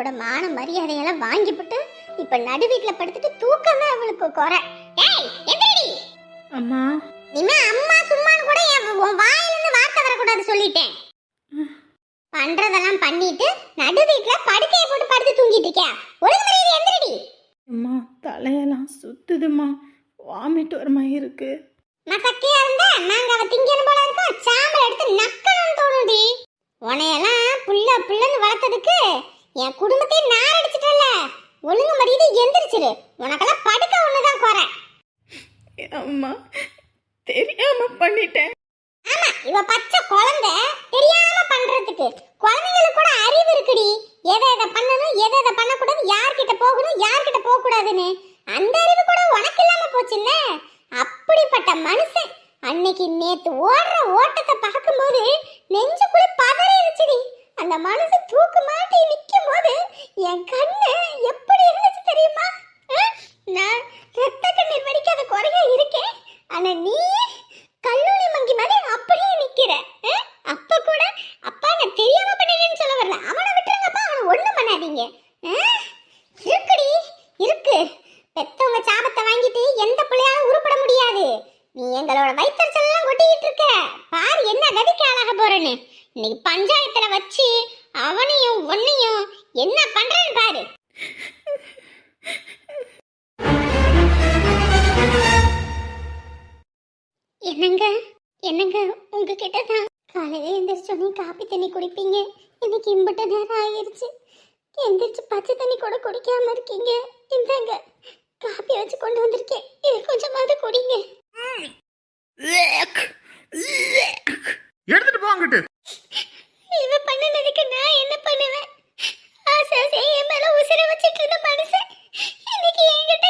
அவளோட மான மரியாதையெல்லாம் வாங்கிவிட்டு இப்ப நடு வீட்டுல படுத்துட்டு தூக்கமே அவளுக்கு குறை. அம்மா. இனிமே அம்மா சும்மான்னு கூட என் வாயில இருந்து வார்த்தை வரக்கூடாது சொல்லிட்டேன். பண்றதெல்லாம் பண்ணிட்டு நடு வீட்டுல படுக்கையை போட்டு படுத்து தூங்கிட்டு இருக்கியா? ஒழுங்கு மரியாதை எந்திரடி. அம்மா தலையெல்லாம் சுத்துதுமா வாமிட் வர மாதிரி இருக்கு. நான் சக்கையா இருந்தா நாங்க அவ திங்கணும் போல இருக்கோம். சாம்பல் எடுத்து நக்கணும்னு தோணுடி உன்னையெல்லாம் புள்ள புள்ளன்னு வளர்த்ததுக்கு என் குடும்பத்தையே நார் அடிச்சிட்டல ஒழுங்கு மரியாதை எந்திரிச்சிரு. உனக்கெல்லாம் படுக்க ஒண்ணுதான் குறை. அம்மா தெரியாம பண்ணிட்டேன். ஆமா இவ பச்சை குழந்தை தெரியாம பண்றதுக்கு. குழந்தைங்களுக்கு கூட அறிவு இருக்குடி. எதை எதை பண்ணணும் எதை எதை பண்ணக்கூடாது யார்கிட்ட போகணும் யார்கிட்ட போக கூடாதுன்னு அந்த அறிவு கூட உனக்கு இல்லாம போச்சுல்ல? அப்படிப்பட்ட மனுஷன் அன்னைக்கு நேத்து ஓடுற ஓட்டத்தை பார்க்கும்போது நெஞ்சுக்குள்ள பதறிடுச்சுடி அந்த மனசு தூக்கு மாட்டி நிற்கும் போது என் கண்ணு எப்படி இருந்துச்சு தெரியுமா? நான் ரத்த கண்ணீர் வடிக்காத குறையா இருக்கேன். ஆனா நீ கல்லூரி மங்கி மாதிரி அப்படியே நிக்கிற. அப்ப கூட அப்பா நான் தெரியாம பண்ணிட்டேன்னு சொல்ல வரல. அவனை விட்டுருங்கப்பா. அவனை ஒண்ணும் பண்ணாதீங்க அஹ்? இருக்குடி இருக்கு பெத்தவங்க சாபத்தை வாங்கிட்டு எந்த பிள்ளையாலும் உருப்பட முடியாது நீ எங்களோட வயிற்றுச்சல் எல்லாம் கொட்டிக்கிட்டு இருக்க பாரு என்ன கதிக்கு ஆளாக போறேன்னு இன்னைக்கு பஞ்சாயத்துல வச்சு பண்ணினதுக்கு நான் என்ன பண்ணுவேன்? ஆசை ஆசை என் மேல உசுர வச்சிட்டு இருந்த மனுஷன் இன்னைக்கு என்கிட்ட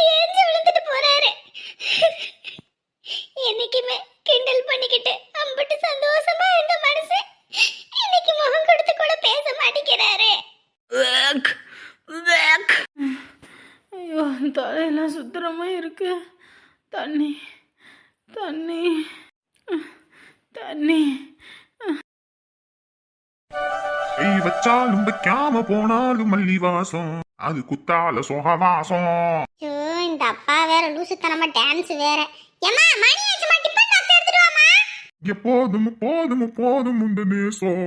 வாசம். அது குத்தால சுகவாசம் ஐயோ இந்த அப்பா வேற லூசுத்தனமா டான்ஸ் வேற. ஏமா மணி ஆச்சுமா டிபன் பாக்ஸ் எடுத்துட்டு வாமா எப்போதும் போதும் போதும் இந்த நேசம்.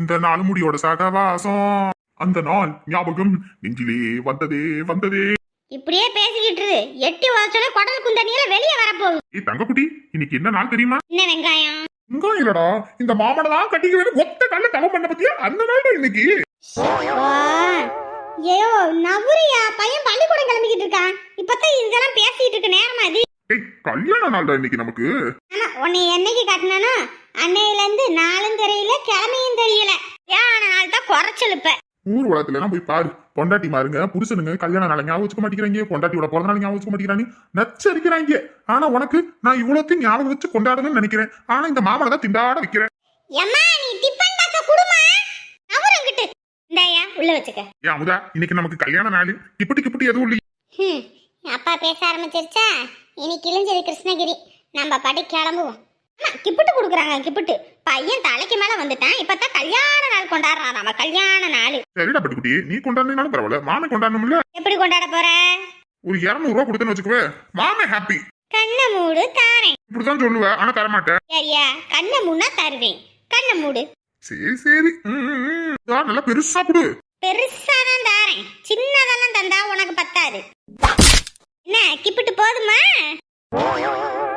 இந்த நாள் முடியோட சகவாசம் அந்த நாள் ஞாபகம் நெஞ்சிலே வந்ததே வந்ததே. இப்படியே பேசிக்கிட்டு இரு. எட்டி உதச்சோட குடல் குந்தணியில வெளியே வரப்போகுது. ஏய் தங்கக்குட்டி இன்னைக்கு என்ன நாள் தெரியுமா? என்ன வெங்காயம்? இங்க இல்லடா இந்த மாமனை தான் கட்டிக்க வேணும் ஒத்த கல்ல தவம் பண்ண பத்தியா? அந்த நாள் தான் இன்னைக்கு ஐயோ நவுரியா பையன் பள்ளிக்கூடம் கிளம்பிக்கிட்டு இருக்கான். இப்பதான் இதெல்லாம் பேசிட்டு இருக்க நேரமா இது? ஏய் கல்யாண நாள் தான் இன்னைக்கு நமக்கு. ஆனா உன்னை என்னைக்கு காட்டினானோ அன்னையில இருந்து நாளும் தெரியல கிழமையும் தெரியல. ஏன் நாள் தான் குறைச்சலுப்ப ஊர் உலகத்துல எல்லாம் போய் பாரு. பொண்டாட்டி மாருங்க புருஷனுங்க கல்யாண நாளை ஞாபகம் வச்சுக்க மாட்டேங்கிறாங்க. பொண்டாட்டியோட பிறந்த நாள் ஞாபகம் வச்சுக்க மாட்டேங்கிறாங்க நச்சரிக்கிறாங்க. ஆனா உனக்கு நான் இவ்வளோத்தையும் ஞாபகம் வச்சு கொண்டாடணும்னு நினைக்கிறேன். ஆனா இந்த மாமனை தான் திண்டாட வைக்கிறேன். எம்மா நீ டிபன் பாக்ஸ குடுமா நவரங்கிட்டு இந்தாயா உள்ள வச்சுக்க. ஏன் அமுதா இன்னைக்கு நமக்கு கல்யாண நாள். கிப்பட்டி கிப்பட்டி எதுவும் இல்லை ஹம், அப்பா பேச ஆரம்பிச்சிருச்சா? இனி கிழிஞ்சது கிருஷ்ணகிரி. நம்ம பாட்டி கிளம்புவோம். ஆமா, கிப்புட்டு கொடுக்குறாங்க கிப்புட்டு. பையன் தலைக்கு மேல வந்துட்டான். இப்பதான் கல்யாண நாள் கொண்டாடுறான் நம்ம கல்யாண நாள். சரிடா பட்டுக்குட்டி. நீ கொண்டாடினாலும் பரவாயில்ல. மாமே கொண்டாடணும்ல. எப்படி கொண்டாட போற? ஒரு ரூபா கொடுத்தேன்னு வச்சுக்கவே மாமே ஹாப்பி கண்ணை மூடு தாரேன். இப்படிதான் சொல்லுவேன் ஆனா தரமாட்டேன். சரியா? கண்ணை மூடா தருவேன். கண்ணை மூடு. சரி சரி. ம், ம், ம். இதா, நல்லா பெருசா கொடு. பெருசா தான் தாரேன். சின்னதெல்லாம் தந்தா உனக்கு பத்தாது. என்ன கிப்பிட்டு போதுமா?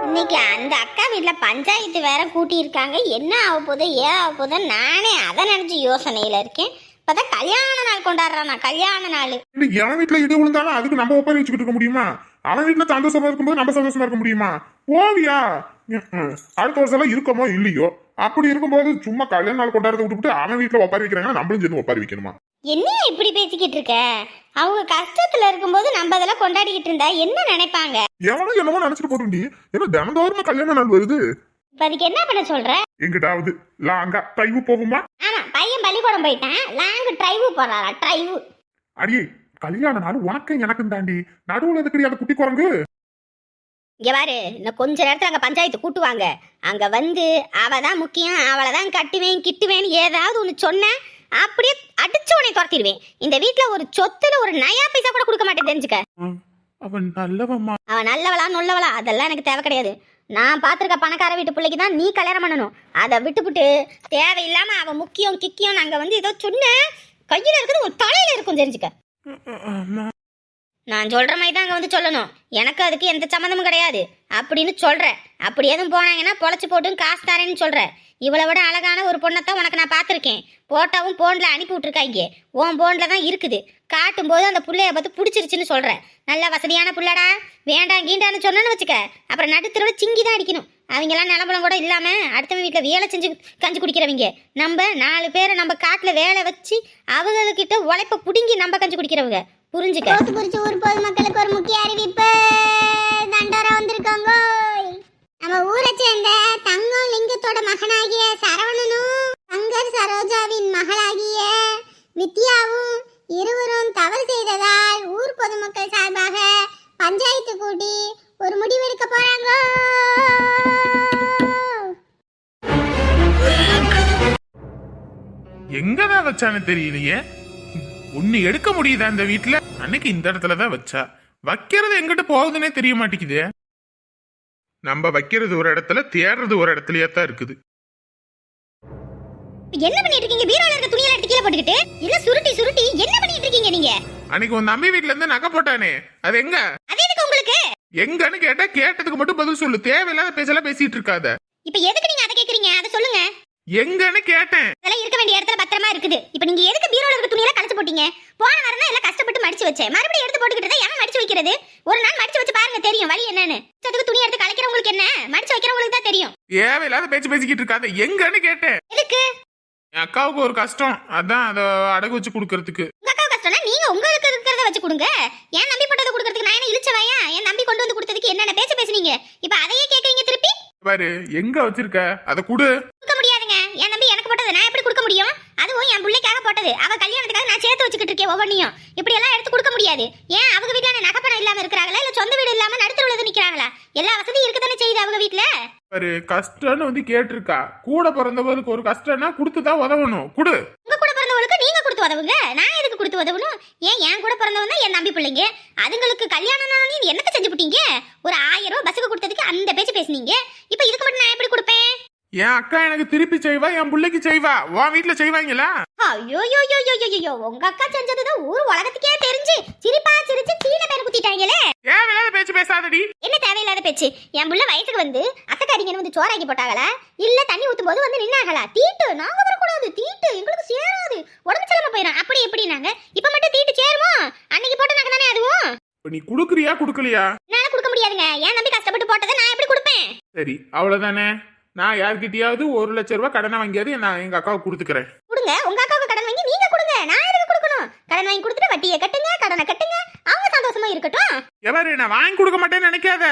இன்னைக்கு அந்த அக்கா வீட்டில் பஞ்சாயத்து வேற கூட்டியிருக்காங்க. என்ன ஆக போதோ ஏன் ஆக போதோ நானே அதை நினைச்சு யோசனையில் இருக்கேன். இப்போதான் கல்யாண நாள் கொண்டாடுறானா கல்யாண நாள். என் வீட்டில் வீட்டுல விழுந்தாலும் அதுக்கு நம்ம ஒப்பாரி வச்சுக்கிட்டு இருக்க முடியுமா? அவன் வீட்டுல சந்தோஷமா இருக்கும்போது நம்ம சந்தோஷமா இருக்க முடியுமா? போவியா? அடுத்த வருஷம் இருக்கமோ இல்லையோ? அப்படி இருக்கும்போது சும்மா கல்யாண நாள் கொண்டாடுறத விட்டுவிட்டு அவன் வீட்டுல ஒப்பாரி வைக்கிறாங்கன்னா நம்மளும் சேர்ந்து ஒப்பாரி வைக்கணுமா? என்ன இப்படி பேசிக்கிட்டு இருக்க? அவங்க கஷ்டத்துல இருக்கும்போது நம்ம அதெல்லாம் கொண்டாடிக்கிட்டு இருந்தா என்ன நினைப்பாங்க? எவனும் என்னமோ நினைச்சிட்டு போட்டுண்டி ஏன்னா தினந்தோறுமா கல்யாண நாள் வருது. இப்ப அதுக்கு என்ன பண்ண சொல்ற? எங்கிட்டாவது லாங்கா டைவு போகுமா? ஆமா பையன் பள்ளிக்கூடம் போயிட்டான். லாங் டிரைவு போறாரா? டிரைவு அடியே கல்யாண நாள் உனக்கும் எனக்கும் தாண்டி. நடுவுல எதுக்கடி அந்த குட்டி குரங்கு? இங்க பாரு இன்னும் கொஞ்ச நேரத்துல அங்க பஞ்சாயத்து கூட்டுவாங்க. அங்க வந்து அவ தான் முக்கியம் அவளை தான் கட்டுவேன் கிட்டுவேன் ஏதாவது ஒன்று சொன்ன அப்படியே அடிச்சு உன்னை துரத்திடுவேன். இந்த வீட்ல ஒரு சொத்துல ஒரு நயா பைசா கூட கொடுக்க மாட்டேன் தெரிஞ்சுக்க? அவன் நல்லவம்மா. அவன் நல்லவளா நொல்லவளா அதெல்லாம் எனக்கு தேவை கிடையாது. நான் பார்த்துருக்க பணக்கார வீட்டு பிள்ளைக்கு தான் நீ கல்யாணம் பண்ணணும். அதை விட்டுப்புட்டு தேவையில்லாம அவன் முக்கியம் கிக்கியம் நாங்க வந்து ஏதோ சொன்ன கையில இருக்குது ஒரு தலையில இருக்கும் தெரிஞ்சுக்க? நான் சொல்கிற மாதிரி தான் அங்கே வந்து சொல்லணும். எனக்கு அதுக்கு எந்த சம்மந்தமும் கிடையாது. அப்படின்னு சொல்கிற அப்படி எதுவும் போனாங்கன்னா பொழைச்சி போட்டும் காசு தரேன்னு சொல்கிற இவளை விட அழகான ஒரு பொண்ணத்தான் உனக்கு நான் பார்த்துருக்கேன். போட்டாவும் போன்ல அனுப்பி விட்ருக்காங்க உன் போன்ல தான் இருக்குது. காட்டும் போது அந்த பிள்ளைய பார்த்து பிடிச்சிருச்சுன்னு சொல்கிறேன் நல்ல வசதியான பிள்ளடா. வேண்டாம் கீண்டான்னு சொன்னேன்னு வச்சுக்க. அப்புறம் நடுத்தரோட சிங்கி தான் அடிக்கணும். அவங்கெல்லாம் நிலம்பலம் கூட இல்லாமல் அடுத்தவங்க வீட்டில் வேலை செஞ்சு கஞ்சி குடிக்கிறவங்க. நம்ம நாலு பேரை நம்ம காட்டில் வேலை வச்சு அவங்கக்கிட்ட உழைப்ப பிடுங்கி நம்ம கஞ்சி குடிக்கிறவங்க. புரிஞ்சுக்க. தோத்துக்குறிச்சி ஊர் பொதுமக்களுக்கு ஒரு முக்கிய அறிவிப்பு. தண்டோரா வந்திருக்காங்க நம்ம ஊரை சேர்ந்த தங்கம் லிங்கத்தோட மகனாகிய சரவணனும் சங்கர் சரோஜாவின் மகளாகிய வித்யாவும் இருவரும் தவறு செய்ததால் ஊர் பொதுமக்கள் சார்பாக பஞ்சாயத்து கூட்டி ஒரு முடிவெடுக்க போறாங்க. எங்கதான் வச்சான்னு தெரியலையே? ஒண்ணு எடுக்க முடியுதா இந்த வீட்ல? அன்னைக்கு இந்த இடத்துல தான் வச்சா. வைக்கிறது எங்கிட்ட போகுதுன்னே தெரிய மாட்டேங்குது. நம்ம வைக்கிறது ஒரு இடத்துல தேடுறது ஒரு இடத்துலயே தான் இருக்குது. என்ன பண்ணிட்டு இருக்கீங்க பீரோல இருக்க துணியெல்லாம் எடுத்து கீழே போட்டுக்கிட்டு? இல்ல சுருட்டி சுருட்டி. என்ன பண்ணிட்டு இருக்கீங்க நீங்க? அன்னைக்கு உன் தம்பி வீட்ல இருந்து நகை போட்டானே. அது எங்க? அது எதுக்கு உங்களுக்கு? எங்கன்னு கேட்டா கேட்டதுக்கு மட்டும் பதில் சொல்லு. தேவையில்லாத பேச்செல்லாம் பேசிட்டு இருக்காத. இப்ப எதுக்கு நீங்க அதை கேக்குறீங்க? அதை சொல்லுங்க. எங்கன்னு கேட்டேன். அதெல்லாம் இருக்க வேண்டிய இடத்துல பத்திரமா இருக்குது. இப்ப நீங்க எதுக்கு பீரோல இருக்க துணியெல்லாம் கலைச்சு போட்டீங்க? போன வாரம் தான் எல்லாம் கஷ்டப்பட்டு மடிச்சு வச்சேன். மறுபடியும் எடுத்து போட்டுக்கிட்டு தான் ஏன் மடிச்சு வைக்கிறது? ஒரு நாள் மடிச்சு வச்சு பாருங்க தெரியும் வழி என்னன்னு. அதுக்கு துணி எடுத்து கலைக்கிறவங்களுக்கு என்ன? மடிச்சு வைக்கிறவங்களுக்கு தான் தெரியும். தேவையில்லாத பேச்சு பேசிக்கிட்டு இருக்காத. எங்கன்னு கேட்டேன். எதுக்கு? என் அக்காவுக்கு ஒரு கஷ்டம். அதான் அதை அடகு வச்சு கொடுக்கறதுக்கு. உங்க அக்கா கஷ்டம்னா நீங்க உங்களுக்கு இருக்கிறத வச்சு கொடுங்க. ஏன் நம்பி போட்டதை கொடுக்கறதுக்கு நான் என்ன இழிச்சவையா என் நம்பி கொண்டு வந்து கொடுத்ததுக்கு என்னென்ன பேச்சு பேசுனீங்க? இப்ப அதையே கேக்குறீங்க திருப்பி? பாரு எங்க வச்சிருக்க? அதை குடு. கொடுக்க முடியாதுங்க. என் நம்பி எனக்கு போட்டது நான் எப்படி கொடுக்க முடியும்? அதுவும் என் பிள்ளைக்காக போட்டது. அவ கல்யாணத்துக்காக நான் சேர்த்து வச்சுக்கிட்டு இருக்கேன் ஒவ்வொன்றையும் இப்படி எல்லாம் எடுத்து கொடுக்க முடியாது. ஏன் அவங்க வீட்டுல நகைப்பணம் இல்லாம இருக்கிறாங்களா? இல்ல சொந்த வீடு இல்லாம நடுத்தருவுல நிக்கிறாங்களா? எல்லா வசதியும் இருக்கத்தானே செய்யுது அவங்க வீட்டுல பாரு கஷ்டம்னு வந்து கேட்டிருக்கா. கூட பிறந்தவருக்கு ஒரு கஷ்டம்னா கொடுத்துதான் உதவணும். குடு. உங்க கூட பிறந்தவங்களுக்கு நீங்க கொடுத்து உதவுங்க. நான் எதுக்கு கொடுத்து உதவணும்? ஏன் என் கூட பிறந்தவங்க என் நம்பி பிள்ளைங்க? அதுங்களுக்கு கல்யாணம் என்னத்த செஞ்சு விட்டீங்க ஒரு ஆயிரம் ரூபாய் பஸ்ஸுக்கு கொடுத்ததுக்கு அந்த பேச்சு பேசுனீங்க. இப்போ இதுக்கு மட்டும் நான் எப்படி கொடுப்பேன்? என் அக்கா எனக்கு திருப்பி செய்வா என் பிள்ளைக்கு செய்வா. உன் வீட்டுல செய்வாங்களா? ஐயோ யோ யோ யோ யோ யோ உங்க அக்கா செஞ்சதுதான் ஊர் உலகத்துக்கே தெரிஞ்சு சிரிப்பா சிரிச்சு சீன பேர் குத்திட்டாங்களே. தேவையில்லாத பேச்சு பேசாதடி? என்ன தேவையில்லாத பேச்சு? என் புள்ள வயசுக்கு வந்து அத்தைக்காரிங்க வந்து சோறாக்கி போட்டாங்களா? இல்ல தண்ணி ஊத்தும் போது வந்து நின்னாங்களா? தீட்டு நாங்க வரக்கூடாது தீட்டு எங்களுக்கு சேராது. எப்படினாங்க இப்ப மட்டும் தீட்டு சேருமோ? அன்னைக்கு போட்ட நகை தானே அதுவும்? நீ குடுக்குறியா குடுக்கலையா? என்னால கொடுக்க முடியாதுங்க. ஏன் நம்பி கஷ்டப்பட்டு போட்டதை நான் எப்படி கொடுப்பேன்? சரி அவ்வளவுதானே. நான் யார்கிட்டயாவது ஒரு லட்ச ரூபாய் கடனை வாங்கியாவது நான் எங்க அக்காவுக்கு கொடுத்துக்கிறேன். கொடுங்க. உங்க அக்காவுக்கு கடன் வாங்கி நீங்க கொடுங்க. நான் எதுக்கு கொடுக்கணும்? கடன் வாங்கி கொடுத்துட்டு வட்டியை கட்டுங்க கடனை கட்டுங்க. அவங்க சந்தோஷமா இருக்கட்டும். எவரு நான் வாங்கி கொடுக்க மாட்டேன்னு நினைக்காத.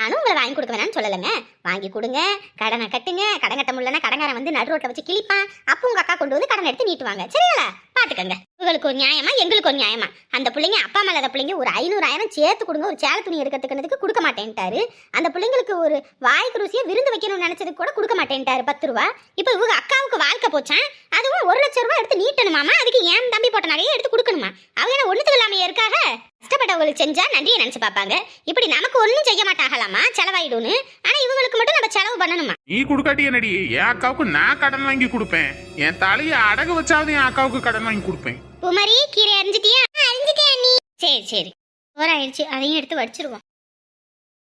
நானும் உங்களை வாங்கி கொடுக்க வேணாம்னு சொல்லலைங்க. வாங்கி கொடுங்க கடனை கட்டுங்க. கடன் கட்ட முடியலன்னா கடங்காரன் வந்து நடு ரோட்ல வச்சு கிழிப்பான். அப்போ உங்க அக்கா கொண்டு வந்து கடன் எடுத்து நீட்டுவாங்க. சரிங்களா? பாத்துக்கங்க. உங்களுக்கு ஒரு நியாயமா எங்களுக்கு ஒரு நியாயமா? அந்த பிள்ளைங்க அப்பா மேலே அந்த பிள்ளைங்க ஒரு ஐநூறாயிரம் சேர்த்து கொடுங்க ஒரு சேல துணி எடுக்கிறதுக்கு கொடுக்க மாட்டேன்ட்டாரு. அந்த பிள்ளைங்களுக்கு ஒரு வாய்க்கு ருசியை விருந்து வைக்கணும்னு நினைச்சதுக்கு கூட கொடுக்க மாட்டேன்ட்டாரு பத்து ரூபா. இப்போ இவங்க அக்காவுக்கு வாழ்க்கை போச்சான் அதுவும் ஒரு லட்சம் ரூபாய் எடுத்து நீட்டணுமாமா? அதுக்கு ஏன் தம்பி போட்ட நகையை எடுத்து கொடுக்கணுமா? அவங்க என்ன ஒண்ணுத்துக்கு இல்லாம இருக்காக? கஷ்டப்பட்டவங்களுக்கு செஞ்சா நன்றியை நினைச்சு பார்ப்பாங்க. இப்படி நமக்கு ஒன்றும் செய்ய மாட்டாங்களாமா? செலவாயிடும்னு. ஆனா இவங்களுக்கு மட்டும் நம்ம செலவு பண்ணணுமா? நீ கொடுக்காட்டி என்னடி? என் அக்காவுக்கு நான் கடன் வாங்கி கொடுப்பேன். என் தலையை அடகு வச்சாவது என் அக்காவுக்கு கடன் வாங்கி கொடுப்பேன். குமரி கீரை அரிஞ்சிட்டியா? அரிஞ்சிட்டியா நீ சரி சரி. ஓராயிடுச்சு. அதையும் எடுத்து வடிச்சிருவோம்.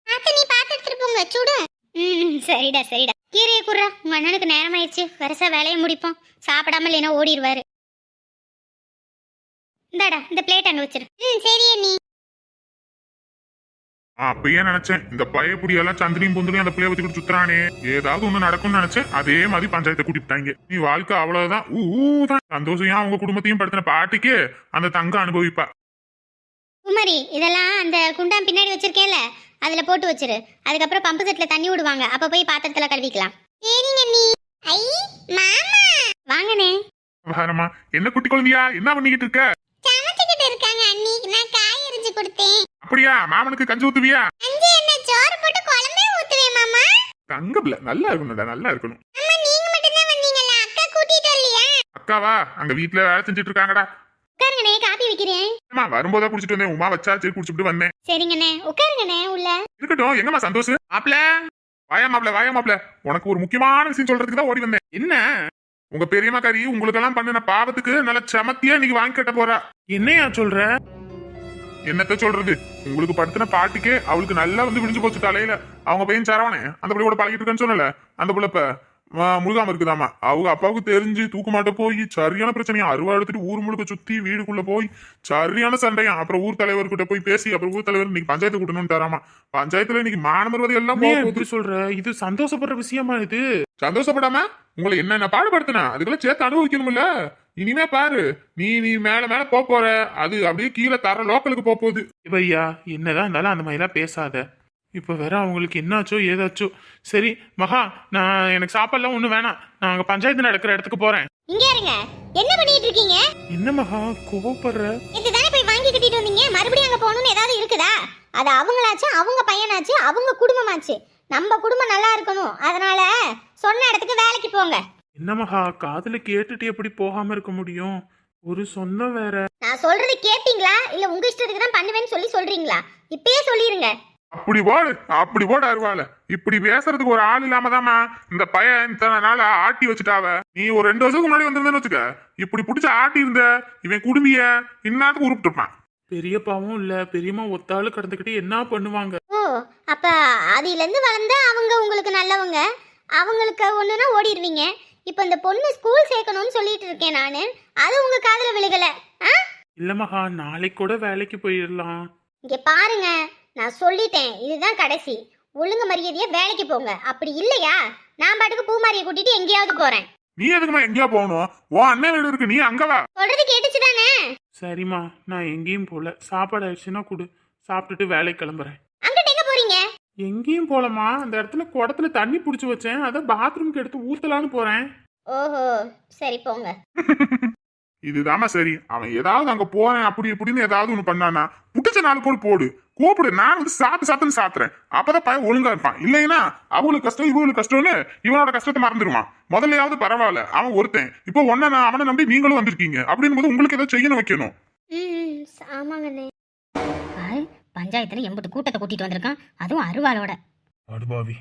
பார்த்து நீ பார்த்து எடுத்துட்டு போங்க. சுடு. ம் சரிடா சரிடா. கீரையை குடுறா. உங்க அண்ணனுக்கு நேரம் ஆயிடுச்சு வருஷா வேலையை முடிப்போம். சாப்பிடாம இல்லைன்னா ஓடிடுவாரு இந்தாடா இந்த பிளேட் அங்கே வச்சிரு. ம் சரி நீ அப்பயே நினைச்சேன். இந்த பயப்புடியெல்லாம் சந்திரியும் பொந்திரியும் அந்த பிள்ளைய வச்சுக்கிட்டு சுத்துறானே. ஏதாவது ஒண்ணு நடக்கும்னு நினைச்சேன். அதே மாதிரி பஞ்சாயத்தை கூட்டிட்டாங்க நீ வாழ்க்கை அவ்வளவுதான். ஊ ஊ தான் சந்தோஷம் அவங்க குடும்பத்தையும் படுத்தின பாட்டுக்கு அந்த தங்க அனுபவிப்பா. குமரி இதெல்லாம் அந்த குண்டான் பின்னாடி வச்சிருக்கேன்ல அதுல போட்டு வச்சிரு. அதுக்கப்புறம் பம்பு செட்ல தண்ணி விடுவாங்க. அப்ப போய் பாத்திரத்துல கழுவிக்கலாம். வாங்கனே வரமா என்ன குட்டி குழந்தையா? என்ன பண்ணிக்கிட்டு இருக்க? சமைச்சுக்கிட்டு இருக்காங்க அண்ணி. நான் காய் அரிஞ்சு கொடுத்தேன். அப்படியா? மாமனுக்கு கஞ்சி ஊத்துவியா? அஞ்சு என்ன சோறு போட்டு குழம்பே ஊத்துவேன் மாமா? தங்க பிள்ளை நல்லா இருக்கணும்டா நல்லா இருக்கணும். அம்மா நீங்க மட்டும் தான் வந்தீங்களா அக்கா கூட்டிட்டு வரலையா? அக்காவா? அங்க வீட்டுல வேலை செஞ்சுட்டு இருக்காங்கடா உட்காருங்கண்ணே காப்பி வைக்கிறேன். அம்மா வரும்போதா குடிச்சிட்டு வந்தேன். உமா வச்சா சரி குடிச்சிட்டு வந்தேன். சரிங்கண்ணே உட்காருங்கண்ணே உள்ள. இருக்கட்டும். எங்கம்மா சந்தோஷ்? மாப்ள வாயா மாப்ள வாயா மாப்ள உனக்கு ஒரு முக்கியமான விஷயம் சொல்றதுக்கு தான் ஓடி வந்தேன். என்ன? உங்க பெரியம்மா காரி உங்களுக்கெல்லாம் பண்ணின பாவத்துக்கு நல்ல சமத்தியா இன்னைக்கு வாங்கி கட்ட போறா. என்னையா சொல்ற? என்னத்த சொல்றது? உங்களுக்கு படுத்தின பாட்டுக்கே அவளுக்கு நல்லா வந்து விழிஞ்சு போச்சு தலையில. அவங்க பையன் சரவணே அந்த பிள்ளையோட பழகிட்டு இருக்கேன்னு சொன்னல அந்த பிள்ளை இப்ப ஆ, முழுகாம இருக்குதாமா அவங்க அப்பாவுக்கு தெரிஞ்சு தூக்க மாட்ட போய் சரியான பிரச்சனையா அருவா எடுத்துட்டு ஊர் முழுக்க சுத்தி வீடுக்குள்ள போய் சரியான சண்டையா. அப்புறம் ஊர் தலைவர்கிட்ட போய் பேசி அப்புறம் ஊர் தலைவர் இன்னைக்கு பஞ்சாயத்து கூட்டணும்னு தராமா பஞ்சாயத்துல இன்னைக்கு மாணவர்வதி எல்லாம். இப்படி சொல்ற? இது சந்தோஷப்படுற விஷயமா இது? சந்தோஷப்படாம? உங்களை என்னென்ன பாடுபடுத்தினா? அதுக்கெல்லாம் சேர்த்து அனுபவிக்கணும்ல. இனிமே பாரு. நீ நீ மேல மேல போற. அது அப்படியே கீழே தர லோக்கலுக்கு போக போகுது. ஐயா என்னதான் இருந்தாலும் அந்த மாதிரிலாம் பேசாத. இப்போ வேற அவங்களுக்கு என்னாச்சோ ஏதாச்சோ. சரி மகா நான் எனக்கு சாப்பாடுலாம் ஒன்றும் வேணாம். நான் அங்கே பஞ்சாயத்து நடக்கிற இடத்துக்கு போறேன். இங்க இருங்க. என்ன பண்ணிட்டு இருக்கீங்க? என்ன மகா கோவப்படுற? இதுதானே போய் வாங்கி கட்டிட்டு வந்தீங்க? மறுபடியும் அங்க போகணும்னு ஏதாவது இருக்குதா? அது அவங்களாச்சு அவங்க பையனாச்சு அவங்க குடும்பமாச்சு. நம்ம குடும்பம் நல்லா இருக்கணும். அதனால சொன்ன இடத்துக்கு வேலைக்கு போங்க. என்ன மகா காதுல கேட்டுட்டு எப்படி போகாம இருக்க முடியும்? ஒரு சொந்தம் வேற. நான் சொல்றது கேப்பீங்களா இல்ல உங்க இஷ்டத்துக்கு தான் பண்ணுவேன்னு சொல்லி சொல்றீங்களா? இப்பயே சொல்லிருங்க. அப்படி போடு அப்படி போடு அருவாள. இப்படி பேசுறதுக்கு ஒரு ஆள் இல்லாமதாம்மா. இந்த பையன் இத்தனை நாள் ஆட்டி வச்சுட்டாவ. நீ ஒரு ரெண்டு வருஷத்துக்கு முன்னாடி வந்திருந்தேன்னு வச்சுக்க. இப்படி பிடிச்ச ஆட்டி இருந்த இவன் குடும்பிய இன்னாத்துக்கு உருப்பிட்டு இருப்பான் பெரியப்பாவும் இல்ல பெரியம்மா ஒத்தாளு கடந்துக்கிட்டு என்ன பண்ணுவாங்க? ஓ அப்ப அதிலிருந்து வளர்ந்து அவங்க உங்களுக்கு நல்லவங்க? அவங்களுக்கு ஒண்ணுனா ஓடிடுவீங்க இப்போ இந்த பொண்ணு ஸ்கூல் சேர்க்கணும்னு சொல்லிட்டு இருக்கேன் நானு. அது உங்க காதுல விழுகல. இல்ல மகா நாளைக்கு கூட வேலைக்கு போயிடலாம். இங்க பாருங்க. நான் சொல்லிட்டேன். இதுதான் கடைசி. ஒழுங்கு மரியாதையா வேலைக்கு போங்க. அப்படி இல்லையா? நான் பாட்டுக்கு பூமாரியை கூட்டிட்டு எங்கேயாவது போறேன். நீ எதுக்குமா எங்கேயா போகணும்? உன் அண்ணன் வீடு இருக்கு. நீ அங்க வா. சொல்றது கேட்டுச்சு தானே சரிம்மா. நான் எங்கேயும் போல. சாப்பாடு ஆயிடுச்சுன்னா கொடு. சாப்பிட்டுட்டு வேலைக்கு கிளம்புறேன். அங்கிட்ட எங்க போறீங்க? எங்கேயும் போலமா அந்த இடத்துல குடத்துல தண்ணி பிடிச்சி வச்சேன். அதை பாத்ரூம்க்கு எடுத்து ஊத்தலான்னு போறேன். ஓஹோ. சரி போங்க. இதுதாம்மா சரி. அவன் ஏதாவது அங்க போறேன் அப்படி இப்படின்னு ஏதாவது ஒண்ணு பண்ணானா புடிச்ச நாள் கூட போடு. கூப்பிடு. நான் வந்து சாத்து சாத்துன்னு சாத்துறேன். அப்பதான் பையன் ஒழுங்கா இருப்பான். இல்லைன்னா அவங்களுக்கு கஷ்டம் இவங்களுக்கு கஷ்டம்னு இவனோட கஷ்டத்தை மறந்துடுவான் முதல்லையாவது பரவாயில்ல. அவன் ஒருத்தன். இப்போ ஒன்ன நான் அவனை நம்பி நீங்களும் வந்திருக்கீங்க. அப்படின் போது உங்களுக்கு ஏதோ செய்யணும் வைக்கணும். ஆமாங்கண்ணே பஞ்சாயத்துல எம்பிட்டு கூட்டத்தை கூட்டிட்டு வந்திருக்கான். அதுவும் அருவாளோட. அடுபாவி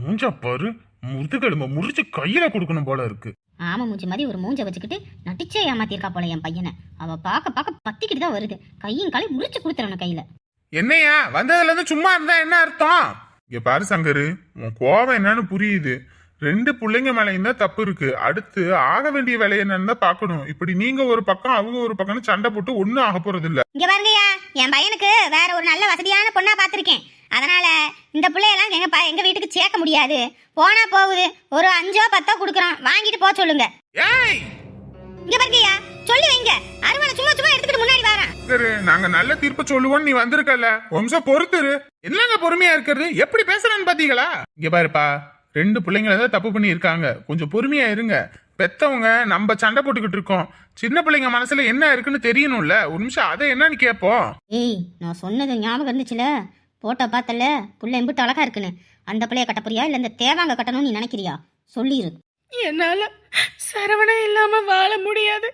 மூஞ்சா பாரு. முதுகெலும்ப முறிச்சு கையில கொடுக்கணும் போல இருக்கு. ஆமா மூஞ்சி மாதிரி ஒரு மூஞ்ச வச்சுக்கிட்டு நட்டிச்சே ஏமாத்திருக்கா போல என் பையனை. அவ பார்க்க பார்க்க பத்திக்கிட்டு தான் வருது. கையும் காலையும் முறிச்சு கொடுத்துறணும் கையில. என்னையா? வந்ததுல இருந்து சும்மா இருந்தா என்ன அர்த்தம்? இங்க பாரு சங்கரு உன் கோபம் என்னன்னு புரியுது. ரெண்டு பிள்ளைங்க மேலேயும் தான் தப்பு இருக்கு. அடுத்து ஆக வேண்டிய வேலை என்னன்னு தான் பார்க்கணும். இப்படி நீங்க ஒரு பக்கம் அவங்க ஒரு பக்கம்னு சண்டை போட்டு ஒன்னும் ஆக போறது இல்ல இங்க பாருங்கய்யா. என் பையனுக்கு வேற ஒரு நல்ல வசதியான பொண்ணா பார்த்திருக்கேன். அதனால இந்த பிள்ளையெல்லாம் எங்க ப- எங்க வீட்டுக்கு சேர்க்க முடியாது. போனா போகுது. ஒரு அஞ்சோ பத்தோ கொடுக்குறோம். வாங்கிட்டு போக சொல்லுங்க. இங்க பாருங்கய்யா. சொல்லி வைங்க. அருவாளை சும்மா சும்மா எடுத்துக்கிட்டு முன்னாடி வரேன் சங்கரு நாங்க நல்ல தீர்ப்பு சொல்லுவோம் நீ வந்திருக்கல வம்சம் பொறுத்துரு என்னங்க பொறுமையா இருக்கிறது? எப்படி பேசுறேன்னு பாத்தீங்களா? இங்க பாருப்பா. ரெண்டு பிள்ளைங்கள தான் தப்பு பண்ணி இருக்காங்க. கொஞ்சம் பொறுமையா இருங்க. பெத்தவங்க நம்ம சண்டை போட்டுக்கிட்டு இருக்கோம். சின்ன பிள்ளைங்க மனசுல என்ன இருக்குன்னு தெரியணும்ல. ஒரு நிமிஷம் அதை என்னன்னு கேட்போம் ஏய் நான் சொன்னது ஞாபகம் இருந்துச்சுல? போட்டோ பார்த்தல புள்ள எம்பிட்டு அழகா இருக்குன்னு. அந்த பிள்ளைய கட்ட போறியா? இல்ல இந்த தேவாங்க கட்டணும்னு நீ நினைக்கிறியா? சொல்லிரு. என்னால சரவணன் இல்லாம வாழ முடியாது.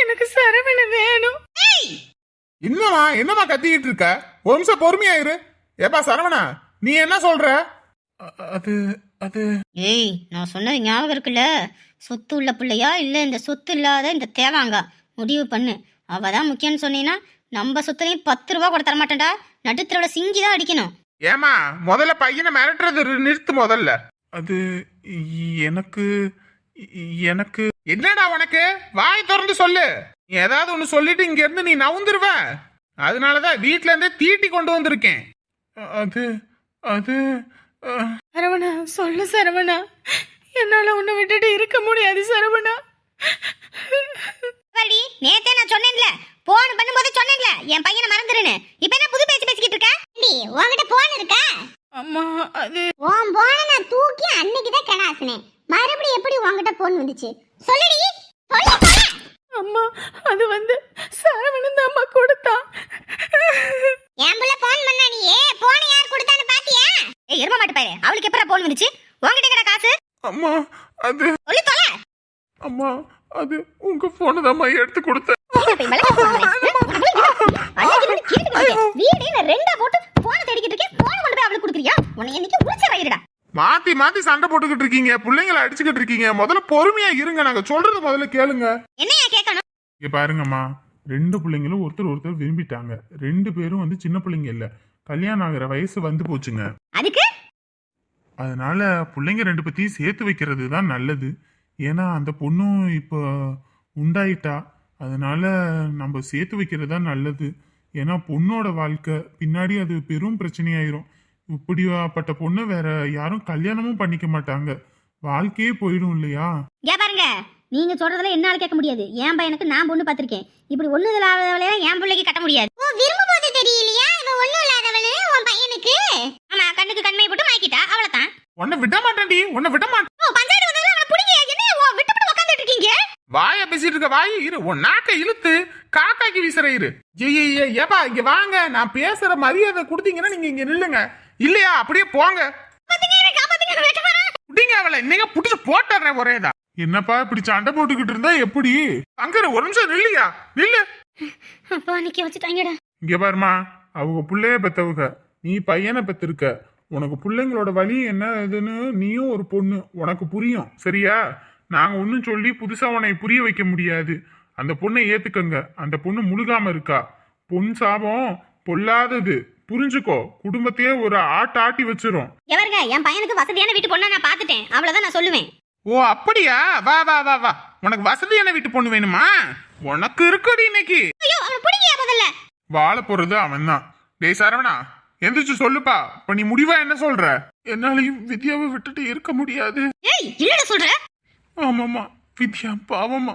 எனக்கு சரவணன் வேணும். என்னமா என்னமா கத்திக்கிட்டு இருக்க? ஒரு நிமிஷம் பொறுமையா இரு. ஏப்பா சரவணா நீ என்ன சொல்ற? அது அது. ஏய் நான் சொன்னது ஞாபகம் இருக்குல்ல? சொத்து உள்ள பிள்ளையா? இல்ல இந்த சொத்து இல்லாத இந்த தேவாங்க? முடிவு பண்ணு. அவ தான் முக்கியம்னு சொன்னீங்கன்னா நம்ம சொத்துலையும் பத்து ரூபா கூட தர மாட்டேன்டா நடுத்தரோட சிங்கி தான் அடிக்கணும். ஏமா முதல்ல பையனை மிரட்டுறது நிறு- நிறுத்து முதல்ல. அது எனக்கு எனக்கு. என்னடா உனக்கு? வாய் திறந்து சொல்லு. நீ ஏதாவது ஒன்று சொல்லிட்டு இங்க இருந்து நீ நவுந்துருவ. அதனாலதான் வீட்ல இருந்தே தீட்டி கொண்டு வந்திருக்கேன். அது அது சரவணா சொல்லு சரவணா. என்னால உன்னை விட்டுட்டு இருக்க முடியாது சரவணா. பாருடி நேத்தே நான் சொன்னேன்ல. போன் பண்ணும்போது சொன்னேன்ல. என் பையனை மறந்துருன்னு. இப்ப என்ன புது பேச்சு பேசிக்கிட்டு இருக்க? ஏண்டி, உன்கிட்ட போன் இருக்கா? அம்மா அது உன் போன நான் தூக்கி அன்னைக்கு தான் கிடாசினேன் மறுபடியும் எப்படி உன்கிட்ட போன் வந்துச்சு? சொல்லுடி. சொல்லு, சொல்லு. அம்மா அது வந்து சரவணன் தான் அம்மா கொடுத்தான் என் புள்ள போன் பண்ணா நீ? போன் யார் கொடுத்தான்னு பாத்தியா? ஏய் எரும மாட்டு பையன் அவளுக்கு எப்பறம் போன் வந்துச்சு? உன்கிட்ட கடா காசு? அம்மா அது சொல்லி தொலை அம்மா அது உங்க போனை தான் எடுத்து கொடுத்தேன். மாத்தி மாத்தி சண்டை போட்டுக்கிட்டு இருக்கீங்க. பிள்ளைங்களை அடிச்சுக்கிட்டு இருக்கீங்க. முதல்ல பொறுமையா இருங்க. நாங்க சொல்றது முதல்ல கேளுங்க. என்னையா கேட்கணும்? இங்க பாருங்கம்மா. ரெண்டு பிள்ளைங்களும் ஒருத்தர் ஒருத்தர் விரும்பிட்டாங்க. ரெண்டு பேரும் வந்து சின்ன பிள்ளைங்க இல்ல. கல்யாணம் ஆகிற வயசு வந்து போச்சுங்க. அதுக்கு? அதனால பிள்ளைங்க ரெண்டு பத்தியும் சேர்த்து வைக்கிறது தான் நல்லது. ஏன்னா அந்த பொண்ணும் இப்போ உண்டாயிட்டா. அதனால நம்ம சேர்த்து வைக்கிறது தான் நல்லது. ஏன்னா பொண்ணோட வாழ்க்கை பின்னாடி அது பெரும் பிரச்சனையாயிரும். இப்படியாப்பட்ட பொண்ணை வேற யாரும் கல்யாணமும் பண்ணிக்க மாட்டாங்க. வாழ்க்கையே போயிடும் இல்லையா? இங்க பாருங்க. நீங்க சொல்றதுல என்னால கேட்க முடியாது. என் பையனுக்கு நான் பொண்ணு பார்த்திருக்கேன். இப்படி ஒண்ணு இல்லாதவளையா என் பிள்ளைக்கு கட்ட முடியாது. ஓ விரும்பும் போது தெரியலையா? இவ ஒண்ணும் இல்லாதவளு உன் பையனுக்கு? ஆமா கண்ணுக்கு கண்மை போட்டு மாய்க்கிட்டா. அவ்வளவுதான். உன்னை விட மாட்டேன்டி. உன்னை விட மாட்டேன். ஓ பஞ்சாயத்து வாய பேசிட்டு இருக்க வாய் இரு. உன் நாக்கை இழுத்து காக்காக்கி வீசுற இரு. ஏய், ஏய், ஏய், ஏப்பா இங்க வாங்க. நான் பேசுற மரியாதை கொடுத்தீங்கன்னா நீங்க இங்க நில்லுங்க. இல்லையா? அப்படியே போங்க. புடிங்க அவளை. இன்னைக்கு புடிச்சு போட்டுறேன் ஒரேதா என்னப்பா இப்படி சண்டை போட்டுக்கிட்டு இருந்தா எப்படி? அங்க ஒரு நிமிஷம் நில்லையா? நில்லு. அப்பா நிக்க வச்சுட்டாங்கடா. இங்க பாருமா அவங்க புள்ளைய பெத்தவங்க. நீ பையனை பெத்திருக்க. உனக்கு பிள்ளைங்களோட வழி என்ன இதுன்னு நீயும் ஒரு பொண்ணு. உனக்கு புரியும். சரியா? நாங்க ஒன்றும் சொல்லி புதுசா உன்னை புரிய வைக்க முடியாது. அந்த பொண்ணை ஏத்துக்கங்க. அந்த பொண்ணு முழுகாம இருக்கா. பொன் சாபம் பொல்லாதது. புரிஞ்சுக்கோ. குடும்பத்தையே ஒரு ஆட்ட ஆட்டி வச்சிரும். எவருங்க? என் பையனுக்கு வசதியான வீட்டு பொண்ணை நான் பார்த்துட்டேன் அவ்வளவுதான் நான் சொல்லுவேன். ஓ அப்படியா? வா வா வா வா. உனக்கு வசதியான வீட்டு பொண்ணு வேணுமா? உனக்கு இருக்குடி இன்னைக்கு. ஐயோ அவனை முதல்ல? வாழ போறது அவன் தான் டேய் சரவணா. எந்திரிச்சு சொல்லுப்பா. இப்ப நீ முடிவா என்ன சொல்ற? என்னாலையும் வித்யாவை விட்டுட்டு இருக்க முடியாது. ஏய் இல்லடா சொல்ற? ஆமாமா வித்யா பாவமா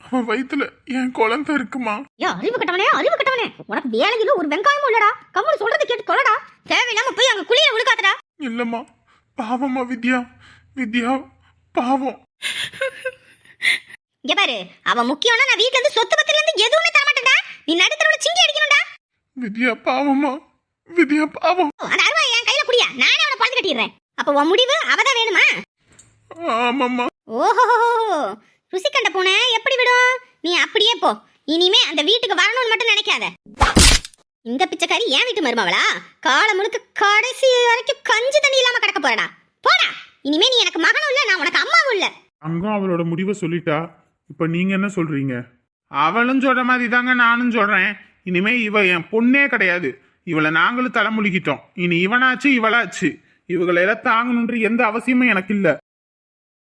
அவன் வயித்துல என் குழந்தை இருக்குமா? யோ அறிவு கட்டவனே அறிவு கட்டவனே. உனக்கு வேலையில ஒரு வெங்காயமும் இல்லடா. கம்முனு சொல்றது கேட்டு தொலைடா தேவையில்லாம போய் அங்க குளிய விழுக்காதடா. இல்லம்மா. பாவமா வித்யா. வித்யா பாவம். இங்க பாரு. அவன் முக்கியம்னா நான் வீட்ல இருந்து சொத்து பத்தில இருந்து எதுவுமே தர மாட்டேன்டா நீ நடுத்தரோட சிங்கி அடிக்கணும்டா. வித்யா பாவமா வித்யா பாவம். அந்த அருவா என் கையில குடியா நானே அவனை பழுது கட்டிடுறேன். அப்ப உன் முடிவு அவதான் வேணுமா? ஆமாம்மா. ஓஹோ ருசி கண்ட பூனை எப்படி விடும்? நீ அப்படியே போ. இனிமே அந்த வீட்டுக்கு வரணும்னு மட்டும் நினைக்காத. இந்த பிச்சைக்காரி ஏன் வீட்டு மருமவளா காலம் முழுக்க கடைசி வரைக்கும் கஞ்சி தண்ணி இல்லாம கிடக்க போறடா. போடா. இனிமே நீ எனக்கு மகனும் இல்ல நான் உனக்கு அம்மாவும் இல்ல. அங்கும் அவளோட முடிவை சொல்லிட்டா. இப்ப நீங்க என்ன சொல்றீங்க? அவளும் சொல்ற மாதிரி தாங்க நானும் சொல்றேன். இனிமே இவ என் பொண்ணே கிடையாது. இவளை நாங்களும் தலைமுழுகிட்டோம். இனி இவனாச்சு இவளாச்சு. இவங்களை எல்லாம் தாங்கணுன்ற எந்த அவசியமும் எனக்கு இல்லை.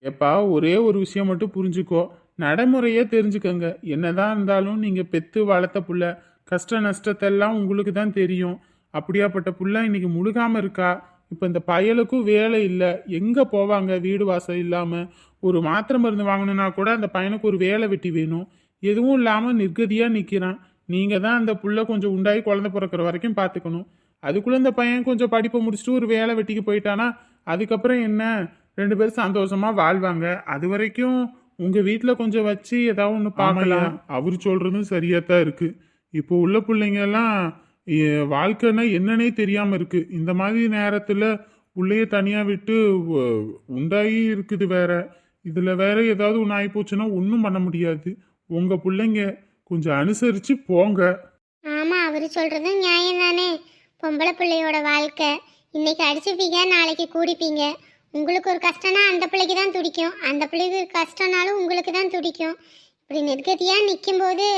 எப்பா ஒரே ஒரு விஷயம் மட்டும் புரிஞ்சுக்கோ. நடைமுறையே தெரிஞ்சுக்கங்க. என்னதான் இருந்தாலும் நீங்கள் பெத்து வளர்த்த புள்ள கஷ்ட நஷ்டத்தெல்லாம் உங்களுக்கு தான் தெரியும். அப்படியாப்பட்ட புள்ள இன்னைக்கு முழுகாமல் இருக்கா? இப்போ இந்த பயலுக்கும் வேலை இல்லை. எங்கே போவாங்க? வீடு வாசல் இல்லாமல் ஒரு மாத்திரை மருந்து வாங்கணுன்னா கூட அந்த பையனுக்கு ஒரு வேலை வெட்டி வேணும். எதுவும் இல்லாமல் நிர்கதியாக நிற்கிறான் நீங்கள் தான் அந்த புள்ள கொஞ்சம் உண்டாகி குழந்தை பிறக்கிற வரைக்கும் பார்த்துக்கணும். அதுக்குள்ளே இந்த பையன் கொஞ்சம் படிப்பை முடிச்சுட்டு ஒரு வேலை வெட்டிக்கு போயிட்டானா அதுக்கப்புறம் என்ன? ரெண்டு பேரும் சந்தோஷமா வாழ்வாங்க. அது வரைக்கும் உங்க வீட்டில் கொஞ்சம் வச்சு ஏதாவது ஒன்று பார்க்கலாம். அவர் சொல்றதும் சரியா தான் இருக்கு. இப்போ உள்ள பிள்ளைங்க எல்லாம் எ- வாழ்க்கைன்னா என்னன்னே தெரியாம இருக்கு. இந்த மாதிரி நேரத்துல உள்ளேய தனியா விட்டு உண்டாகி இருக்குது வேற. இதுல வேற ஏதாவது ஒன்று ஆகி போச்சுன்னா ஒன்றும் பண்ண முடியாது. உங்க பிள்ளைங்க கொஞ்சம் அனுசரிச்சு போங்க. ஆமா அவரு சொல்றது நியாயம் தானே பொம்பளை பிள்ளையோட வாழ்க்கை. இன்னைக்கு அடிச்சுப்பீங்க நாளைக்கு கூடிப்பீங்க உங்களுக்கு ஒரு கஷ்டம்னா அந்த பிள்ளைக்கு தான் துடிக்கும். அந்த பிள்ளைக்கு ஒரு கஷ்டம்னாலும் உங்களுக்கு தான் துடிக்கும். இப்படி நிர்கதியா நிற்கும்போது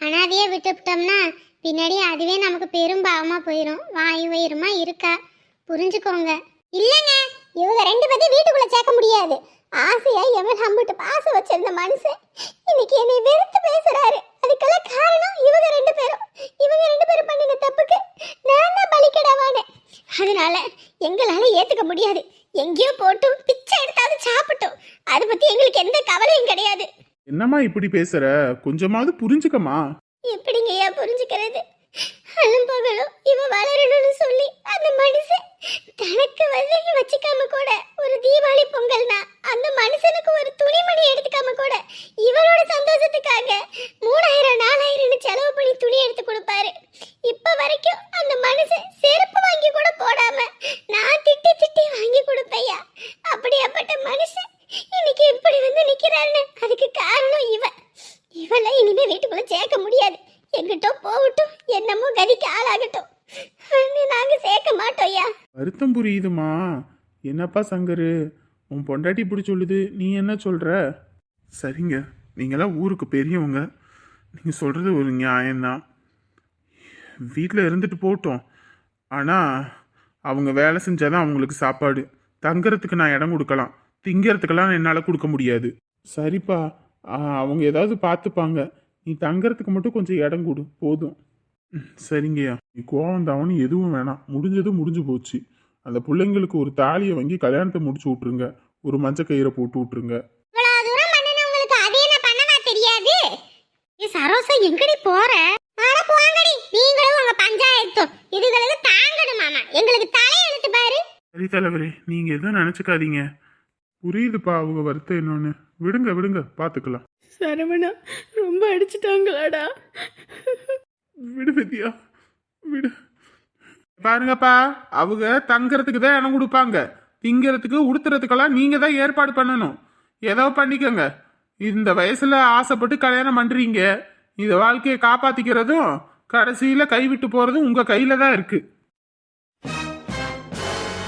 அனாதையே விட்டுவிட்டோம்னா பின்னாடி அதுவே நமக்கு பெரும் பாவமா போயிடும் வாயு வயிறுமா இருக்கா? புரிஞ்சுக்கோங்க. இல்லைங்க இவங்க ரெண்டு பேத்தையும் வீட்டுக்குள்ள சேர்க்க முடியாது. ஆசையா எவன் நம்பிட்டு பாசம் வச்சிருந்த மனுஷன்? இன்னைக்கு என்னை வெறுத்து பேசுறாரு. அதுக்கெல்லாம் காரணம் இவங்க ரெண்டு பேரும். இவங்க ரெண்டு பேரும் பண்ணின தப்புக்கு நான் தான் பலிக்கடாவானே. அதனால எங்களால ஏத்துக்க முடியாது. எங்கேயோ போட்டும் பிச்சை எடுத்தாவது சாப்பிட்டோம். அதை பத்தி எங்களுக்கு எந்த கவலையும் கிடையாது. என்னம்மா இப்படி பேசுற? கொஞ்சமாவது புரிஞ்சுக்கமா எப்படிங்கய்யா புரிஞ்சுக்கிறது? அல்லும் பகலும் இவ வளரணும்னு சொல்லி அந்த மனுஷன் தனக்கு வசதி வச்சுக்காம கூட ஒரு தீபாவளி பொங்கல்னா அந்த மனுஷனுக்கு ஒரு துணிமணி எடுத்துக்காம கூட இவரோட சந்தோஷத்துக்காக மூணாயிரம் நாலாயிரம்னு செலவு பண்ணி துணி எடுத்து கொடுப்பாரு. இப்ப வரைக்கும் அந்த மனுஷன் செருப்பு வாங்கி கூட போடாம நான் திட்டி திட்டி வாங்கி கொடுப்பையா? அப்படியாப்பட்ட மனுஷன் இன்னைக்கு இப்படி வந்து நிக்கிறாருன்னு அதை இவ. இவெல்லாம் இனிமே வீட்டுக்குள்ள சேர்க்க முடியாது. எங்கிட்ட போகட்டும் என்னமோ கதிக்கு ஆளாகட்டும். நாங்க சேர்க்க மாட்டோம்யா வருத்தம் புரியுதுமா. என்னப்பா சங்கரு? உன் பொண்டாட்டி இப்படி சொல்லுது. நீ என்ன சொல்ற? சரிங்க. நீங்களாம் ஊருக்கு பெரியவங்க. நீங்கள் சொல்கிறது ஒரு நியாயம்தான். வீட்டில் இருந்துட்டு போகட்டும் ஆனால் அவங்க வேலை செஞ்சாதான் அவங்களுக்கு சாப்பாடு. தங்குறதுக்கு நான் இடம் கொடுக்கலாம். திங்கிறதுக்கெல்லாம் என்னால் கொடுக்க முடியாது. சரிப்பா. அவங்க ஏதாவது பார்த்துப்பாங்க. நீ தங்குறதுக்கு மட்டும் கொஞ்சம் இடம் கொடு. போதும். சரிங்கய்யா. நீ கோவம் தாவணி எதுவும் வேணாம். முடிஞ்சது முடிஞ்சு போச்சு. அந்த பிள்ளைங்களுக்கு ஒரு தாலியை வாங்கி கல்யாணத்தை முடிச்சு விட்ருங்க ஒரு மஞ்சள் கயிறை போட்டு விட்ருங்க சரோசா எங்கடி போற? அட போங்கடி. நீங்களும் உங்க பஞ்சாயத்தும். இதுகளுக்கு தாங்கணும் மாமா. எங்களுக்கு தலையெழுத்து பாரு. சரி தலைவரே நீங்கள் எதுவும் நினச்சிக்காதீங்க. புரியுதுப்பா அவங்க வருத்தம் என்னன்னு. விடுங்க விடுங்க. பார்த்துக்கலாம் சரவணா ரொம்ப அடிச்சிட்டாங்களாடா. விடு வித்யா. விடு. பாருங்கப்பா அவங்க தங்கறதுக்கு தான் இடம் கொடுப்பாங்க. திங்கிறதுக்கு உடுத்துறதுக்கெல்லாம் நீங்க தான் ஏற்பாடு பண்ணணும். ஏதோ பண்ணிக்கோங்க. இந்த வயசுல ஆசைப்பட்டு கல்யாணம் பண்றீங்க. இந்த வாழ்க்கையை காப்பாத்திக்கிறதும் கடைசியில கைவிட்டு போறதும் உங்க கையில தான் இருக்கு.